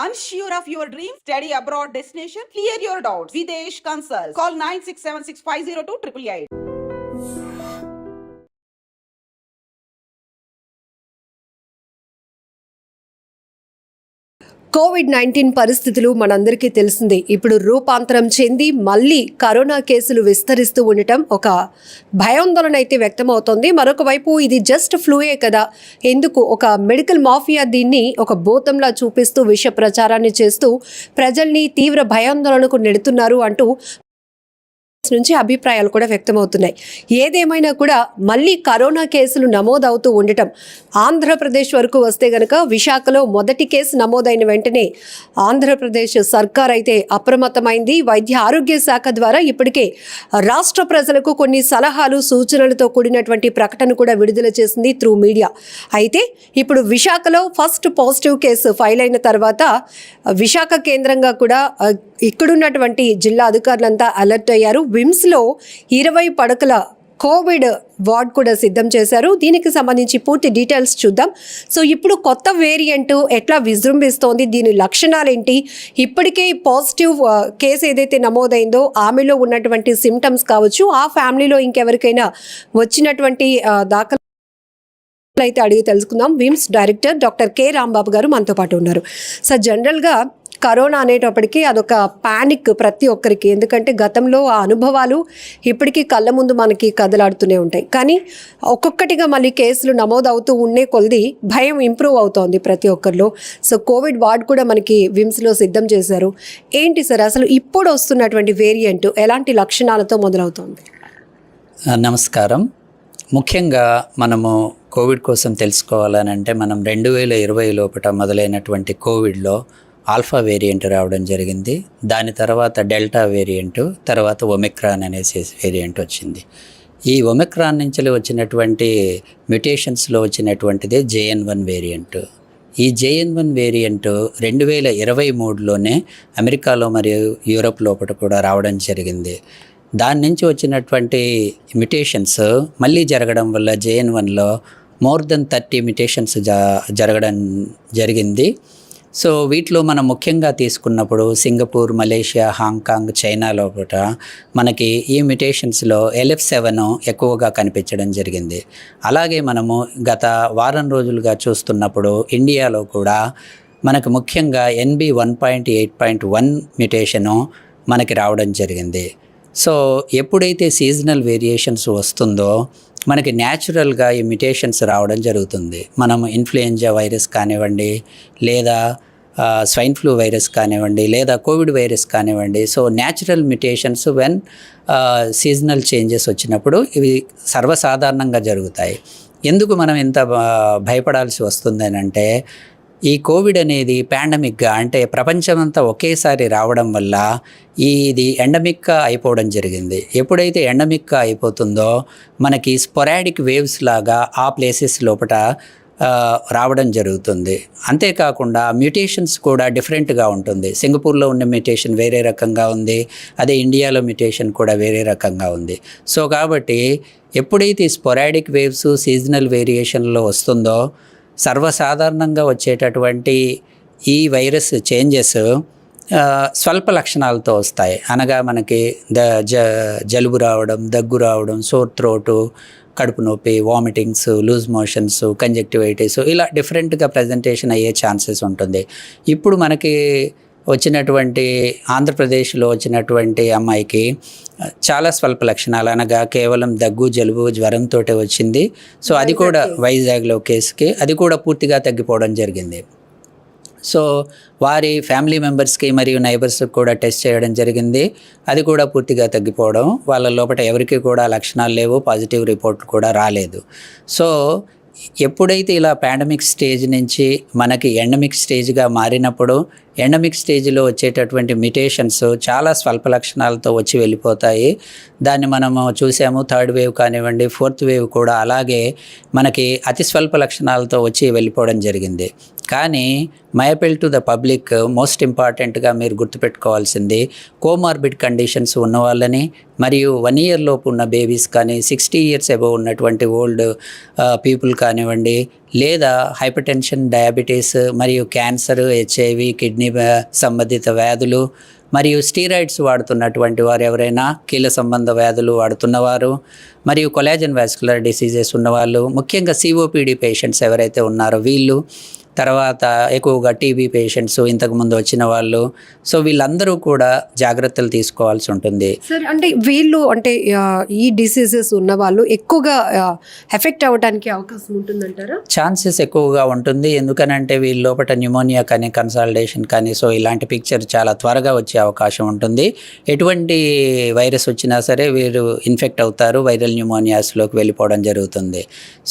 Unsure of your dream? Study abroad destination? Clear your doubts. Videsh Consult. Call 9676502888. Covid nineteen పరిస్థితులు మనందరికీ తెలిసిందే. ఇప్పుడు రూపాంతరం చెంది మళ్ళీ కరోనా కేసులు విస్తరిస్తూ ఉండటం ఒక భయాందోళన అయితే వ్యక్తమవుతోంది. మరొక వైపు ఇది జస్ట్ ఫ్లూయే కదా. ఎందుకు? ఒక మెడికల్ మాఫియా దీన్ని ఒక భూతంలా చూపిస్తూ విష ప్రచారాన్ని చేస్తూ ప్రజల్ని తీవ్ర భయాందోళనకు నెడుతున్నారు అంటూ నుంచి అభిప్రాయాలు కూడా వ్యక్తమవుతున్నాయి. ఏదేమైనా కూడా మళ్ళీ కరోనా కేసులు నమోదవుతూ ఉండటం ఆంధ్రప్రదేశ్ వరకు వస్తే గనక విశాఖలో మొదటి కేసు నమోదైన వెంటనే ఆంధ్రప్రదేశ్ సర్కార్ అయితే అప్రమత్తమైంది. వైద్య ఆరోగ్య శాఖ ద్వారా ఇప్పటికే రాష్ట్ర ప్రజలకు కొన్ని సలహాలు సూచనలతో కూడినటువంటి ప్రకటన కూడా విడుదల చేసింది త్రూ మీడియా. అయితే ఇప్పుడు విశాఖలో ఫస్ట్ పాజిటివ్ కేసు ఫైల్ అయిన తర్వాత విశాఖ కేంద్రంగా కూడా ఇక్కడున్నటువంటి జిల్లా అధికారులంతా అలర్ట్ అయ్యారు. విమ్స్లో ఇరవై పడకల కోవిడ్ వార్డ్ కూడా సిద్ధం చేశారు. దీనికి సంబంధించి పూర్తి డీటెయిల్స్ చూద్దాం. సో ఇప్పుడు కొత్త వేరియంట్ ఎట్లా విజృంభిస్తోంది? దీని లక్షణాలు ఏంటి ఇప్పటికే పాజిటివ్ కేసు ఏదైతే నమోదైందో ఆమెలో ఉన్నటువంటి సిమ్టమ్స్ కావచ్చు ఆ ఫ్యామిలీలో ఇంకెవరికైనా వచ్చినటువంటి దాఖలు అయితే అడిగి తెలుసుకుందాం. VIMS director doctor K. Rambabu garu మనతో పాటు ఉన్నారు. సార్ జనరల్గా కరోనా అనేటప్పటికీ అదొక పానిక్ ప్రతి ఒక్కరికి. ఎందుకంటే గతంలో ఆ అనుభవాలు ఇప్పటికీ కళ్ళ ముందు మనకి కదలాడుతూనే ఉంటాయి. కానీ ఒక్కొక్కటిగా మళ్ళీ కేసులు నమోదవుతూ ఉండే కొలది భయం ఇంప్రూవ్ అవుతోంది ప్రతి ఒక్కరిలో. సో కోవిడ్ వార్డ్ కూడా మనకి విమ్స్లో సిద్ధం చేశారు. ఏంటి సార్ అసలు ఇప్పుడు వస్తున్నటువంటి వేరియంట్ ఎలాంటి లక్షణాలతో మొదలవుతోంది? నమస్కారం. ముఖ్యంగా మనము కోవిడ్ కోసం తెలుసుకోవాలని అంటే మనం రెండు వేల ఇరవై లోపల మొదలైనటువంటి కోవిడ్లో ఆల్ఫా వేరియంట్ రావడం జరిగింది. దాని తర్వాత డెల్టా వేరియంట్ తర్వాత ఒమిక్రాన్ అనేసి వేరియంట్ వచ్చింది. ఈ ఒమిక్రాన్ నుంచి వచ్చినటువంటి మ్యుటేషన్స్లో వచ్చినటువంటిదే జేఎన్ వన్ వేరియంట్. ఈ జేఎన్ వన్ వేరియంట్ రెండు వేల ఇరవై మూడులోనే అమెరికాలో మరియు యూరోప్ లోపల కూడా రావడం జరిగింది. దాని నుంచి వచ్చినటువంటి మ్యుటేషన్స్ మళ్ళీ జరగడం వల్ల జేఎన్ వన్లో మోర్ దెన్ థర్టీ మ్యుటేషన్స్ జ జరగడం జరిగింది. సో వీటిలో మనం ముఖ్యంగా తీసుకున్నప్పుడు సింగపూర్ మలేషియా హాంకాంగ్ చైనాలో కూడా మనకి ఈ మ్యుటేషన్స్లో ఎల్ఎఫ్ సెవెన్ ఎక్కువగా కనిపించడం జరిగింది. అలాగే మనము గత వారం రోజులుగా చూస్తున్నప్పుడు ఇండియాలో కూడా మనకు ముఖ్యంగా NB one point eight point one mutation మనకి రావడం జరిగింది. సో ఎప్పుడైతే సీజనల్ వేరియేషన్స్ వస్తుందో మనకి న్యాచురల్గా ఈ మ్యుటేషన్స్ రావడం జరుగుతుంది. మనం ఇన్ఫ్లుయెంజా వైరస్ కానివ్వండి లేదా స్వైన్ ఫ్లూ వైరస్ కానివ్వండి లేదా కోవిడ్ వైరస్ కానివ్వండి so natural mutations when seasonal changes వచ్చినప్పుడు ఇవి సర్వసాధారణంగా జరుగుతాయి. ఎందుకు మనం ఇంత భ- భయపడాల్సి వస్తుంది అంటే ఈ కోవిడ్ అనేది పాండమిక్గా అంటే ప్రపంచమంతా ఒకేసారి రావడం వల్ల ఈ ఇది ఎండమిక్గా అయిపోవడం జరిగింది. ఎప్పుడైతే ఎండమిక్గా అయిపోతుందో మనకి స్పొరాడిక్ వేవ్స్ లాగా ఆ ప్లేసెస్ లోపల రావడం జరుగుతుంది. అంతేకాకుండా మ్యూటేషన్స్ కూడా డిఫరెంట్గా ఉంటుంది. సింగపూర్లో ఉన్న మ్యూటేషన్ వేరే రకంగా ఉంది. అదే ఇండియాలో మ్యూటేషన్ కూడా వేరే రకంగా ఉంది. సో కాబట్టి ఎప్పుడైతే స్పొరాడిక్ వేవ్స్ సీజనల్ వేరియేషన్లో వస్తుందో సర్వసాధారణంగా వచ్చేటటువంటి ఈ వైరస్ చేంజెస్ స్వల్ప లక్షణాలతో వస్తాయి. అనగా మనకి ద జ జలుబు రావడం దగ్గు రావడం సోర్ త్రోటు కడుపు నొప్పి వామిటింగ్స్ లూజ్ మోషన్స్ కంజక్టివైటిస్ ఇలా డిఫరెంట్గా ప్రజెంటేషన్ అయ్యే ఛాన్సెస్ ఉంటుంది. ఇప్పుడు మనకి వచ్చినటువంటి ఆంధ్రప్రదేశ్లో వచ్చినటువంటి అమ్మాయికి చాలా స్వల్ప లక్షణాలు అనగా కేవలం దగ్గు జలుబు జ్వరంతో వచ్చింది. సో అది కూడా వైజాగ్లో కేసుకి అది కూడా పూర్తిగా తగ్గిపోవడం జరిగింది. సో వారి ఫ్యామిలీ మెంబర్స్కి మరియు నైబర్స్కి కూడా టెస్ట్ చేయడం జరిగింది. అది కూడా పూర్తిగా తగ్గిపోవడం వాళ్ళ లోపల ఎవరికి కూడా లక్షణాలు లేవు పాజిటివ్ రిపోర్ట్ కూడా రాలేదు. సో ఎప్పుడైతే ఇలా పాండమిక్ స్టేజ్ నుంచి మనకి ఎండమిక్ స్టేజ్గా మారినప్పుడు ఎండమిక్ స్టేజ్లో వచ్చేటటువంటి మిటేషన్స్ చాలా స్వల్ప లక్షణాలతో వచ్చి వెళ్ళిపోతాయి. దాన్ని మనము చూసాము థర్డ్ వేవ్ కానివ్వండి ఫోర్త్ వేవ్ కూడా అలాగే మనకి అతి స్వల్ప లక్షణాలతో వచ్చి వెళ్ళిపోవడం జరిగింది. కానీ my to the public most ఇంపార్టెంట్గా మీరు గుర్తుపెట్టుకోవాల్సింది కోమార్బిడ్ కండిషన్స్ ఉన్న వాళ్ళని మరియు వన్ ఇయర్ లోపు ఉన్న బేబీస్ కానీ సిక్స్టీ ఇయర్స్ అబవ్ ఉన్నటువంటి ఓల్డ్ పీపుల్ కానివ్వండి లేదా హైపర్ టెన్షన్ డయాబెటీస్ మరియు క్యాన్సర్ హెచ్ఐవి కిడ్నీ సంబంధిత వ్యాధులు మరియు స్టీరాయిడ్స్ వాడుతున్నటువంటి వారు ఎవరైనా కీళ్ళ సంబంధ వ్యాధులు వాడుతున్నవారు మరియు కొలాజన్ వాస్కులర్ డిసీజెస్ ఉన్నవాళ్ళు ముఖ్యంగా సిఓపిడి పేషెంట్స్ ఎవరైతే ఉన్నారో వీళ్ళు తర్వాత ఎక్కువగా టీబీ పేషెంట్స్ ఇంతకుముందు వచ్చిన వాళ్ళు. సో వీళ్ళందరూ కూడా జాగ్రత్తలు తీసుకోవాల్సి ఉంటుంది. సార్ అంటే వీళ్ళు అంటే ఈ డిసీజెస్ ఉన్న వాళ్ళు ఎక్కువగా ఎఫెక్ట్ అవ్వడానికి అవకాశం ఉంటుందంటారా? ఛాన్సెస్ ఎక్కువగా ఉంటుంది. ఎందుకనంటే వీళ్ళ లోపల న్యూమోనియా కానీ కన్సాలిడేషన్ కానీ సో ఇలాంటి పిక్చర్ చాలా త్వరగా వచ్చే అవకాశం ఉంటుంది. ఎటువంటి వైరస్ వచ్చినా సరే వీరు ఇన్ఫెక్ట్ అవుతారు వైరల్ న్యూమోనియాస్లోకి వెళ్ళిపోవడం జరుగుతుంది.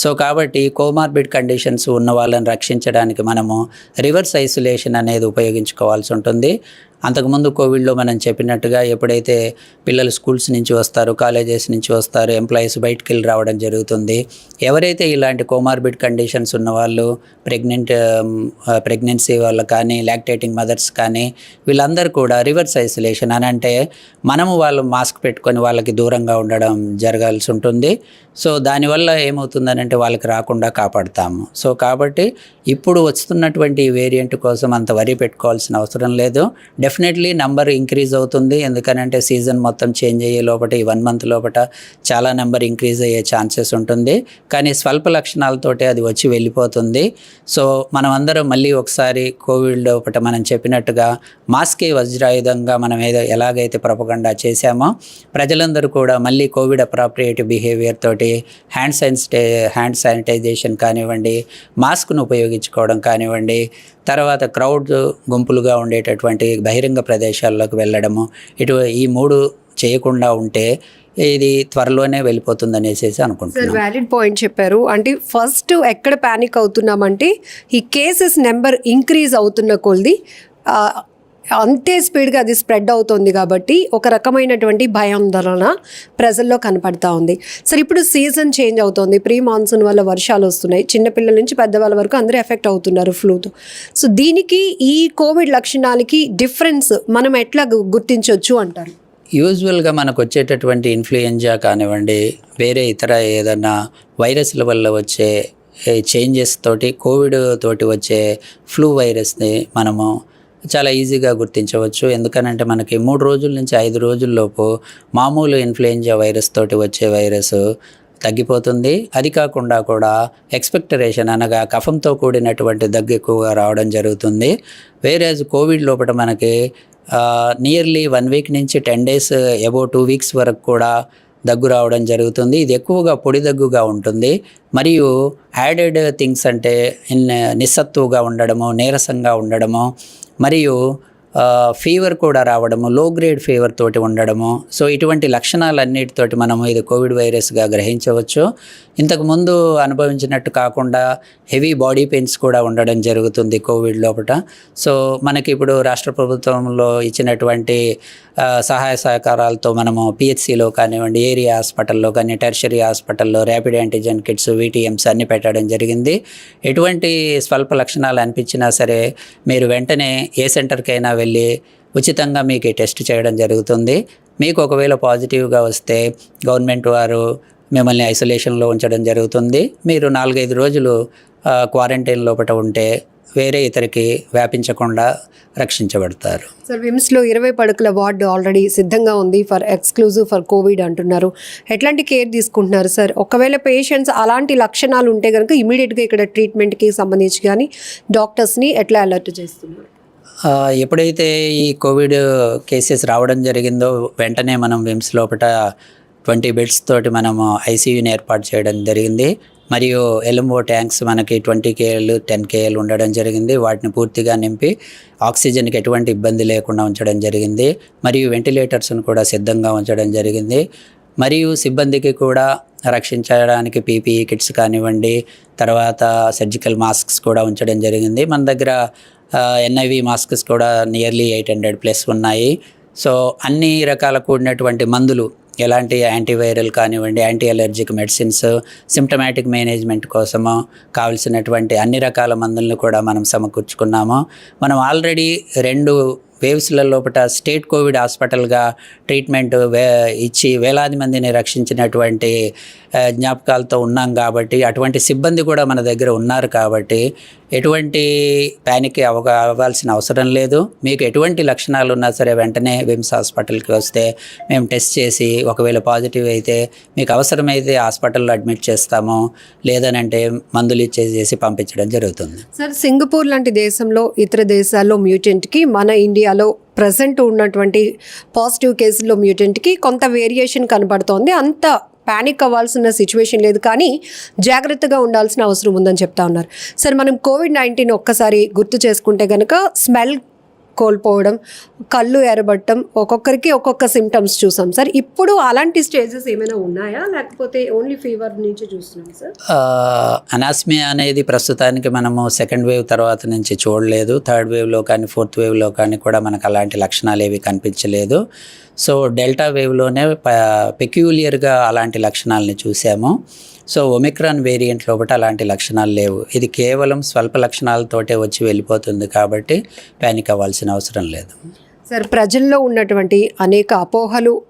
సో కాబట్టి కోమార్బిడ్ కండిషన్స్ ఉన్న వాళ్ళని రక్షించడానికి మనము రివర్స్ ఐసోలేషన్ అనేది ఉపయోగించుకోవాల్సి ఉంటుంది. అంతకుముందు కోవిడ్లో మనం చెప్పినట్టుగా ఎప్పుడైతే పిల్లలు స్కూల్స్ నుంచి వస్తారు కాలేజెస్ నుంచి వస్తారు ఎంప్లాయీస్ బయటికి వెళ్ళి రావడం జరుగుతుంది. ఎవరైతే ఇలాంటి కోమార్బిడ్ కండిషన్స్ ఉన్న వాళ్ళు ప్రెగ్నెంట్ ప్రెగ్నెన్సీ వాళ్ళు కానీ లాక్టేటింగ్ మదర్స్ కానీ వీళ్ళందరూ కూడా రివర్స్ ఐసోలేషన్ అని అంటే మనము వాళ్ళు మాస్క్ పెట్టుకొని వాళ్ళకి దూరంగా ఉండడం జరగాల్సి ఉంటుంది. సో దానివల్ల ఏమవుతుందనంటే వాళ్ళకి రాకుండా కాపాడుతాము. సో కాబట్టి ఇప్పుడు వస్తున్నటువంటి ఈ వేరియంట్ కోసం అంత వరి పెట్టుకోవాల్సిన అవసరం లేదు. డెఫినెట్లీ నంబర్ ఇంక్రీజ్ అవుతుంది. ఎందుకనంటే సీజన్ మొత్తం చేంజ్ అయ్యే లోపల ఈ వన్ మంత్ లోపల చాలా నెంబర్ ఇంక్రీజ్ అయ్యే ఛాన్సెస్ ఉంటుంది. కానీ స్వల్ప లక్షణాలతోటి అది వచ్చి వెళ్ళిపోతుంది. సో మనం అందరం మళ్ళీ ఒకసారి కోవిడ్ లోపల మనం చెప్పినట్టుగా మాస్కే వజ్రాయుధంగా మనం ఏదో ఎలాగైతే ప్రపగండా చేశామో ప్రజలందరూ కూడా మళ్ళీ కోవిడ్ అప్రాప్రియేట్ బిహేవియర్ తోటి హ్యాండ్ శానిటై హ్యాండ్ శానిటైజేషన్ కానివ్వండి మాస్క్ను ఉపయోగించుకోవడం కానివ్వండి తర్వాత క్రౌడ్ గుంపులుగా ఉండేటటువంటి బహిరంగ బహిరంగ ప్రదేశాల్లోకి వెళ్ళడము ఇటు ఈ మూడు చేయకుండా ఉంటే ఇది త్వరలోనే వెళ్ళిపోతుంది అనేసి అనుకుంటున్నాను వ్యాలిడ్ పాయింట్ చెప్పారు. అంటే ఫస్ట్ ఎక్కడ ప్యానిక్ అవుతున్నామంటే ఈ కేసెస్ నెంబర్ ఇంక్రీజ్ అవుతున్న కొలది అంతే స్పీడ్గా అది స్ప్రెడ్ అవుతుంది కాబట్టి ఒక రకమైనటువంటి భయాందోళన ప్రజల్లో కనపడతా ఉంది. సరే ఇప్పుడు సీజన్ చేంజ్ అవుతుంది. ప్రీ మాన్సూన్ వల్ల వర్షాలు వస్తున్నాయి. చిన్నపిల్లల నుంచి పెద్దవాళ్ళ వరకు అందరూ ఎఫెక్ట్ అవుతున్నారు ఫ్లూతో. సో దీనికి ఈ కోవిడ్ లక్షణాలకి డిఫరెన్స్ మనం ఎట్లా గు- గుర్తించవచ్చు అంటారు? యూజువల్గా మనకు వచ్చేటటువంటి ఇన్ఫ్లుయెంజా కానివ్వండి వేరే ఇతర ఏదైనా వైరస్ల వల్ల వచ్చే చేంజెస్ తోటి కోవిడ్ తోటి వచ్చే ఫ్లూ వైరస్ని మనము చాలా ఈజీగా గుర్తించవచ్చు. ఎందుకనంటే మనకి మూడు రోజుల నుంచి ఐదు రోజుల్లోపు మామూలు ఇన్ఫ్లుయెంజా వైరస్ తోటి వచ్చే వైరస్ తగ్గిపోతుంది. అది కాకుండా కూడా ఎక్స్పెక్టరేషన్ అనగా కఫంతో కూడినటువంటి దగ్గు ఎక్కువగా రావడం జరుగుతుంది. వేరే కోవిడ్ లోపల మనకి నియర్లీ వన్ వీక్ నుంచి ten days above two weeks వరకు కూడా దగ్గు రావడం జరుగుతుంది. ఇది ఎక్కువగా పొడి దగ్గుగా ఉంటుంది. మరియు యాడెడ్ థింగ్స్ అంటే ఇన్ నిస్సత్తువుగా ఉండడము నీరసంగా ఉండడము మరియు ఫీవర్ కూడా రావడము లో గ్రేడ్ ఫీవర్ తోటి ఉండడము. సో ఇటువంటి లక్షణాలన్నిటితోటి మనము ఇది కోవిడ్ వైరస్గా గ్రహించవచ్చు. ఇంతకుముందు అనుభవించినట్టు కాకుండా హెవీ బాడీ పెయిన్స్ కూడా ఉండడం జరుగుతుంది కోవిడ్ లోపల సో మనకి ఇప్పుడు రాష్ట్ర ప్రభుత్వంలో ఇచ్చినటువంటి సహాయ సహకారాలతో మనము పిహెచ్సిలో కానివ్వండి ఏరియా హాస్పిటల్లో కానీ టెర్షరీ హాస్పిటల్లో ర్యాపిడ్ యాంటీజెన్ కిట్స్ వీటీఎంస్ అన్ని పెట్టడం జరిగింది. ఎటువంటి స్వల్ప లక్షణాలు అనిపించినా సరే మీరు వెంటనే ఏ సెంటర్కైనా వెళ్ళి ఉచితంగా మీకు టెస్ట్ చేయడం జరుగుతుంది. మీకు ఒకవేళ పాజిటివ్గా వస్తే గవర్నమెంట్ వారు మిమ్మల్ని ఐసోలేషన్లో ఉంచడం జరుగుతుంది. మీరు నాలుగైదు రోజులు క్వారంటైన్ లోపల ఉంటే వేరే ఇతరికి వ్యాపించకుండా రక్షించబడతారు. సార్ విమ్స్లో ఇరవై పడకల వార్డు ఆల్రెడీ సిద్ధంగా ఉంది ఫర్ ఎక్స్క్లూజివ్ ఫర్ కోవిడ్ అంటున్నారు. ఎట్లాంటి కేర్ తీసుకుంటున్నారు సార్? ఒకవేళ పేషెంట్స్ అలాంటి లక్షణాలు ఉంటే కనుక ఇమీడియట్గా ఇక్కడ ట్రీట్మెంట్కి సంబంధించి కానీ డాక్టర్స్ని ఎట్లా అలర్ట్ చేస్తున్నారు? ఎప్పుడైతే ఈ కోవిడ్ కేసెస్ రావడం జరిగిందో వెంటనే మనం విమ్స్ లోపల ట్వంటీ బెడ్స్ తోటి మనము ఐసీయూని ఏర్పాటు చేయడం జరిగింది. మరియు ఎలుంబో ట్యాంక్స్ మనకి ట్వంటీ కేఎల్ టెన్ కేఎల్ ఉండడం జరిగింది. వాటిని పూర్తిగా నింపి ఆక్సిజన్కి ఎటువంటి ఇబ్బంది లేకుండా ఉంచడం జరిగింది. మరియు వెంటిలేటర్స్ను కూడా సిద్ధంగా ఉంచడం జరిగింది. మరియు సిబ్బందికి కూడా రక్షించడానికి పీపీఈ కిట్స్ కానివ్వండి తర్వాత సర్జికల్ మాస్క్స్ కూడా ఉంచడం జరిగింది. మన దగ్గర ఎన్ఐవి మాస్క్స్ కూడా నియర్లీ ఎయిట్ హండ్రెడ్ ప్లస్ ఉన్నాయి. సో అన్ని రకాల కూడినటువంటి మందులు ఎలాంటి యాంటీవైరల్ కానివ్వండి anti allergic medicines symptomatic management కోసము కావలసినటువంటి అన్ని రకాల మందులను కూడా మనం సమకూర్చుకున్నాము. మనం ఆల్రెడీ రెండు వేవ్స్ల లోపల స్టేట్ కోవిడ్ హాస్పిటల్గా ట్రీట్మెంట్ వే ఇచ్చి వేలాది మందిని రక్షించినటువంటి జ్ఞాపకాలతో ఉన్నాం కాబట్టి అటువంటి సిబ్బంది కూడా మన దగ్గర ఉన్నారు కాబట్టి ఎటువంటి ప్యానిక్ అవ అవ్వాల్సిన అవసరం లేదు. మీకు ఎటువంటి లక్షణాలు ఉన్నా సరే వెంటనే విమ్స్ హాస్పిటల్కి వస్తే మేము టెస్ట్ చేసి ఒకవేళ పాజిటివ్ అయితే మీకు అవసరమైతే హాస్పిటల్లో అడ్మిట్ చేస్తాము. లేదనంటే మందులు ఇచ్చేసి పంపించడం జరుగుతుంది. సార్ సింగపూర్ లాంటి దేశంలో ఇతర దేశాల్లో మ్యూటెంట్కి మన ఇండియాలో ప్రజెంట్ ఉన్నటువంటి పాజిటివ్ కేసుల్లో మ్యూటెంట్కి కొంత వేరియేషన్ కనబడుతోంది. అంత పానిక్ అవ్వాల్సిన సిచ్యువేషన్ లేదు కానీ జాగ్రత్తగా ఉండాల్సిన అవసరం ఉందని చెప్తా ఉన్నారు. సార్ మనం కోవిడ్ నైన్టీన్ ఒక్కసారి గుర్తు చేసుకుంటే కనుక స్మెల్ కోల్పోవడం కళ్ళు ఎరబట్టడం ఒక్కొక్కరికి ఒక్కొక్క సిమ్టమ్స్ చూసాం. సార్ ఇప్పుడు అలాంటి స్టేజెస్ ఏమైనా ఉన్నాయా? లేకపోతే ఓన్లీ ఫీవర్ నుంచి చూస్తున్నాం సార్ అనాస్మియా అనేది ప్రస్తుతానికి మనము సెకండ్ వేవ్ తర్వాత నుంచి చూడలేదు. థర్డ్ వేవ్లో కానీ ఫోర్త్ వేవ్లో కానీ కూడా మనకు అలాంటి లక్షణాలు ఏవి కనిపించలేదు. సో డెల్టా వేవ్లోనే పెక్యూలియర్గా అలాంటి లక్షణాలని చూసాము. సో ఒమిక్రాన్ వేరియంట్ లోపల అలాంటి లక్షణాలు లేవు. ఇది కేవలం స్వల్ప లక్షణాలతోటే వచ్చి వెళ్ళిపోతుంది కాబట్టి ప్యానిక్ అవ్వాల్సిన అవసరం లేదు. సార్ ప్రజల్లో ఉన్నటువంటి అనేక అపోహలు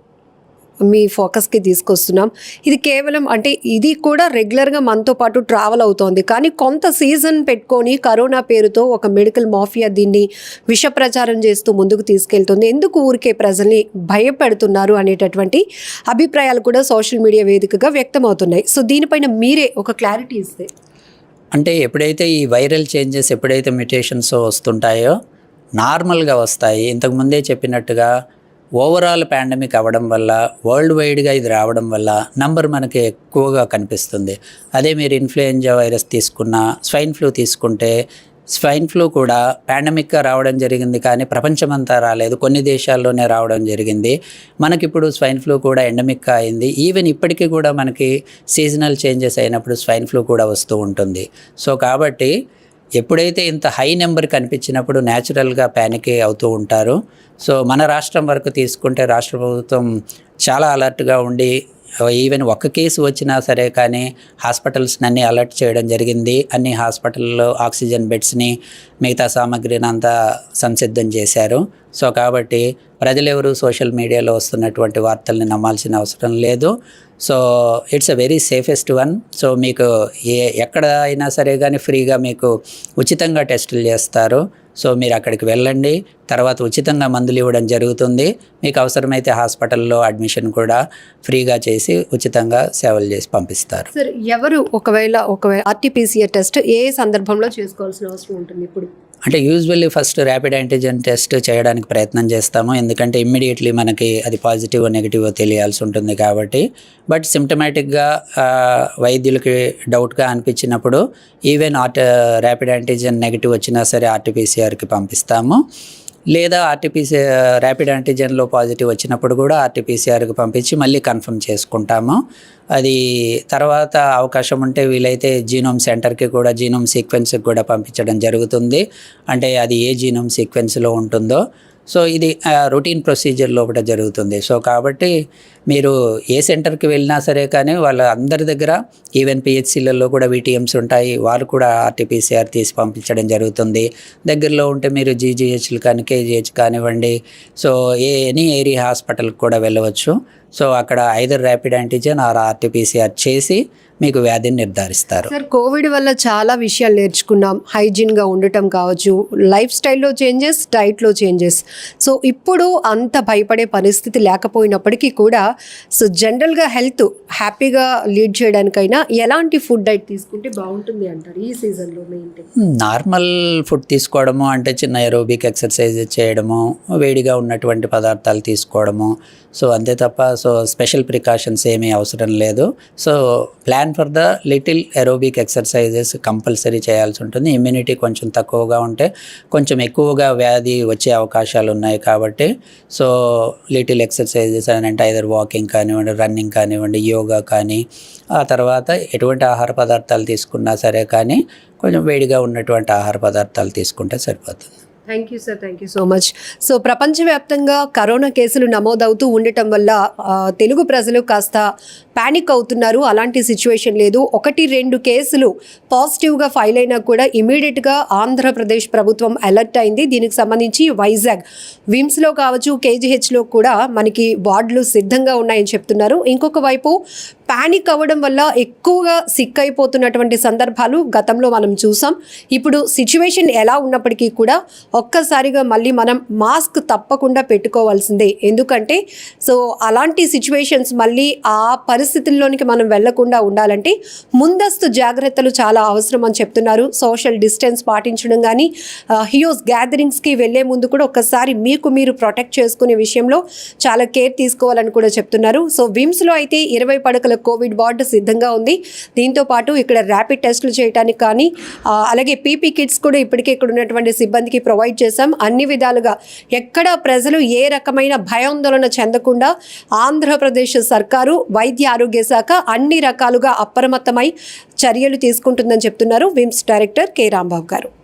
మీ ఫోకస్కి తీసుకొస్తున్నాం. ఇది కేవలం అంటే ఇది కూడా రెగ్యులర్గా మనతో పాటు ట్రావెల్ అవుతోంది. కానీ కొంత సీజన్ పెట్టుకొని కరోనా పేరుతో ఒక మెడికల్ మాఫియా దీన్ని విష ప్రచారం చేస్తూ ముందుకు తీసుకెళ్తుంది. ఎందుకు ఊరికే ప్రజల్ని భయపెడుతున్నారు అనేటటువంటి అభిప్రాయాలు కూడా సోషల్ మీడియా వేదికగా వ్యక్తమవుతున్నాయి. సో దీనిపైన మీరే ఒక క్లారిటీ ఇస్తే. అంటే ఎప్పుడైతే ఈ వైరల్ చేంజెస్ ఎప్పుడైతే మ్యుటేషన్స్ వస్తుంటాయో నార్మల్గా వస్తాయి. ఇంతకుముందే చెప్పినట్టుగా ఓవరాల్ పాండమిక్ అవ్వడం వల్ల వరల్డ్ వైడ్గా ఇది రావడం వల్ల నంబర్ మనకి ఎక్కువగా కనిపిస్తుంది. అదే మీరు ఇన్ఫ్లుయెంజా వైరస్ తీసుకున్న స్వైన్ ఫ్లూ తీసుకుంటే స్వైన్ ఫ్లూ కూడా పాండమిక్గా రావడం జరిగింది కానీ ప్రపంచమంతా రాలేదు. కొన్ని దేశాల్లోనే రావడం జరిగింది. మనకిప్పుడు స్వైన్ ఫ్లూ కూడా ఎండమిక్గా అయింది. ఈవెన్ ఇప్పటికీ కూడా మనకి సీజనల్ చేంజెస్ అయినప్పుడు స్వైన్ ఫ్లూ కూడా వస్తూ ఉంటుంది. సో కాబట్టి ఎప్పుడైతే ఇంత హై నెంబర్ కనిపించినప్పుడు న్యాచురల్గా ప్యానిక్ అవుతూ ఉంటారు. సో మన రాష్ట్రం వరకు తీసుకుంటే రాష్ట్ర ప్రభుత్వం చాలా అలర్ట్గా ఉండి ఈవెన్ ఒక్క కేసు వచ్చినా సరే కానీ హాస్పిటల్స్ని అన్ని అలర్ట్ చేయడం జరిగింది. అన్ని హాస్పిటల్లో ఆక్సిజన్ బెడ్స్ని మిగతా సామాగ్రిని అంతా సంసిద్ధం చేశారు. సో కాబట్టి ప్రజలెవరూ సోషల్ మీడియాలో వస్తున్నటువంటి వార్తల్ని నమ్మాల్సిన అవసరం లేదు. So it's a very safest one. So మీకు ఏ ఎక్కడ అయినా సరే కానీ ఫ్రీగా మీకు ఉచితంగా టెస్టులు చేస్తారు. సో మీరు అక్కడికి వెళ్ళండి. తర్వాత ఉచితంగా మందులు ఇవ్వడం జరుగుతుంది. మీకు అవసరమైతే హాస్పిటల్లో అడ్మిషన్ కూడా ఫ్రీగా చేసి ఉచితంగా సేవలు చేసి పంపిస్తారు. సార్ ఎవరు ఒకవేళ ఒకవేళ ఆర్టీపీసీఆర్ టెస్ట్ ఏ సందర్భంలో చేసుకోవాల్సిన అవసరం ఉంటుంది ఇప్పుడు? అంటే usually first rapid antigen test చేయడానికి ప్రయత్నం చేస్తాము. ఎందుకంటే ఇమ్మీడియట్లీ మనకి అది పాజిటివ్ నెగిటివ్ తెలియాల్సి ఉంటుంది కాబట్టి. బట్ సిమ్టమాటిక్గా వైద్యులకి డౌట్గా అనిపించినప్పుడు even art rapid antigen negative వచ్చినా సరే ఆర్టీపీసీఆర్కి పంపిస్తాము. లేదా ఆర్టీపీసీ ర్యాపిడ్ యాంటీజెన్లో పాజిటివ్ వచ్చినప్పుడు కూడా ఆర్టీపీసీఆర్కి పంపించి మళ్ళీ కన్ఫర్మ్ చేసుకుంటాము. అది తర్వాత అవకాశం ఉంటే వీలైతే జీనోమ్ సెంటర్కి కూడా జీనోమ్ సీక్వెన్స్కి కూడా పంపించడం జరుగుతుంది. అంటే అది ఏ జీనోమ్ సీక్వెన్స్లో ఉంటుందో. సో ఇది రొటీన్ ప్రొసీజర్ కూడా జరుగుతుంది. సో కాబట్టి మీరు ఏ సెంటర్కి వెళ్ళినా సరే కానీ వాళ్ళ అందరి దగ్గర ఈవెన్ పిహెచ్సిలలో కూడా విటిఎమ్స్ ఉంటాయి. వాళ్ళు కూడా ఆర్టీపీసీఆర్ తీసి పంపించడం జరుగుతుంది. దగ్గరలో ఉంటే మీరు జీజీహెచ్లు కానీ కేజీహెచ్ కానివ్వండి. సో ఏ ఎనీ ఏరియా హాస్పిటల్కి కూడా వెళ్ళవచ్చు. సో అక్కడ either rapid antigen or RTPCR చేసి మీకు వ్యాధిని నిర్ధారిస్తారు. సార్ కోవిడ్ వల్ల చాలా విషయాలు నేర్చుకున్నాం. హైజీన్గా ఉండటం కావచ్చు లైఫ్ స్టైల్లో చేంజెస్ డైట్లో చేంజెస్. సో ఇప్పుడు అంత భయపడే పరిస్థితి లేకపోయినప్పటికీ కూడా సో జనరల్గా హెల్త్ హ్యాపీగా లీడ్ చేయడానికైనా ఎలాంటి ఫుడ్ డైట్ తీసుకుంటే బాగుంటుంది అంటారు ఈ సీజన్లో మెయిన్ నార్మల్ ఫుడ్ తీసుకోవడము అంటే చిన్న ఎరోబిక్ ఎక్సర్సైజ్ చేయడము వేడిగా ఉన్నటువంటి పదార్థాలు తీసుకోవడము. సో అంతే తప్ప సో స్పెషల్ ప్రికాషన్స్ ఏమీ అవసరం లేదు. So plan for the little aerobic exercises compulsory చేయాల్సి ఉంటుంది. ఇమ్యూనిటీ కొంచెం తక్కువగా ఉంటే కొంచెం ఎక్కువగా వ్యాధి వచ్చే అవకాశాలు ఉన్నాయి కాబట్టి సో లిటిల్ ఎక్సర్సైజెస్ అని అంటే ఐదర్ వాకింగ్ కానివ్వండి రన్నింగ్ కానివ్వండి యోగా కానీ ఆ తర్వాత ఎటువంటి ఆహార పదార్థాలు తీసుకున్నా సరే కానీ కొంచెం వేడిగా ఉన్నటువంటి ఆహార పదార్థాలు తీసుకుంటే సరిపోతుంది. Thank you sir thank you so much so ప్రపంచవ్యాప్తంగా కరోనా కేసులు నమోదవుతూ ఉండటం వల్ల తెలుగు ప్రజలు కాస్త ప్యానిక్ అవుతున్నారు. అలాంటి సిచ్యువేషన్ లేదు. ఒకటి రెండు కేసులు పాజిటివ్గా ఫైల్ అయినా కూడా ఇమీడియట్గా ఆంధ్రప్రదేశ్ ప్రభుత్వం అలర్ట్ అయింది. దీనికి సంబంధించి వైజాగ్ విమ్స్లో కావచ్చు కేజీహెచ్లో కూడా మనకి వార్డులు సిద్ధంగా ఉన్నాయని చెప్తున్నారు. ఇంకొక వైపు ప్యానిక్ అవ్వడం వల్ల ఎక్కువగా సిక్ అయిపోతున్నటువంటి సందర్భాలు గతంలో మనం చూసాం. ఇప్పుడు సిచ్యువేషన్ ఎలా ఉన్నప్పటికీ కూడా ఒక్కసారిగా మళ్ళీ మనం మాస్క్ తప్పకుండా పెట్టుకోవాల్సిందే. ఎందుకంటే సో అలాంటి సిచ్యువేషన్స్ మళ్ళీ ఆ పరిస్థితుల్లోనికి మనం వెళ్ళకుండా ఉండాలంటే ముందస్తు జాగ్రత్తలు చాలా అవసరం అని చెప్తున్నారు. సోషల్ డిస్టెన్స్ పాటించడం కానీ హియోస్ గ్యాదరింగ్స్కి వెళ్ళే ముందు కూడా ఒక్కసారి మీకు మీరు ప్రొటెక్ట్ చేసుకునే విషయంలో చాలా కేర్ తీసుకోవాలని కూడా చెప్తున్నారు. సో విమ్స్లో అయితే ఇరవై పడకల కోవిడ్ వార్డు సిద్ధంగా ఉంది. దీంతో పాటు ఇక్కడ ర్యాపిడ్ టెస్టులు చేయడానికి కానీ అలాగే పీపీ కిట్స్ కూడా ఇప్పటికే ఇక్కడ ఉన్నటువంటి సిబ్బందికి ప్రొవైడ్ చేశాం. అన్ని విధాలుగా ఎక్కడ ప్రజలు ఏ రకమైన భయాందోళన చెందకుండా ఆంధ్రప్రదేశ్ సర్కారు వైద్య ఆరోగ్య శాఖ అన్ని రకాలుగా అప్రమత్తమై చర్యలు తీసుకుంటుందని చెప్తున్నారు. VIMS director K. రాంబాబు గారు.